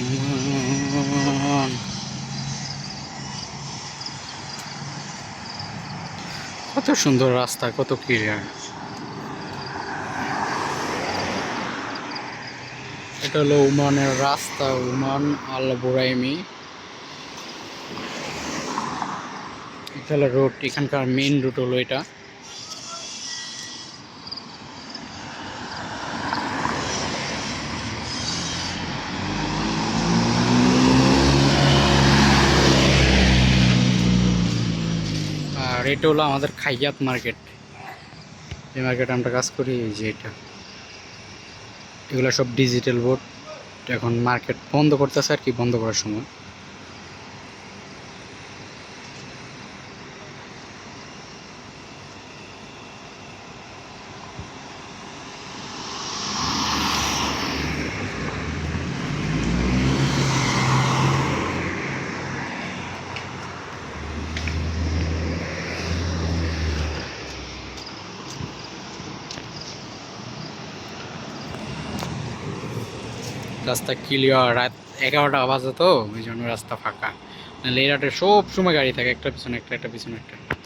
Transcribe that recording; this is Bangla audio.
উমান কত সুন্দর রাস্তা, কত ক্লিয়ার। এটা হলো উমানের রাস্তা, উমান আল বুরাইমি এটা হলো রোড এখানকার মেইন রুট হলো এটা আর এটা হলো আমাদের খাইয়াত মার্কেট। এই মার্কেটে আমরা কাজ করি এই যে এটা। এগুলো সব ডিজিটাল বোর্ড এখন মার্কেট বন্ধ করতেছে আর কি, বন্ধ করার সময়। রাস্তা ক্লিয়ার রাত এগারোটা বাজে তো, ওই জন্য রাস্তা ফাঁকা। নাহলে এই রাতে সব সময় গাড়ি থাকে, একটা পিছনে একটা একটা পিছনে একটা।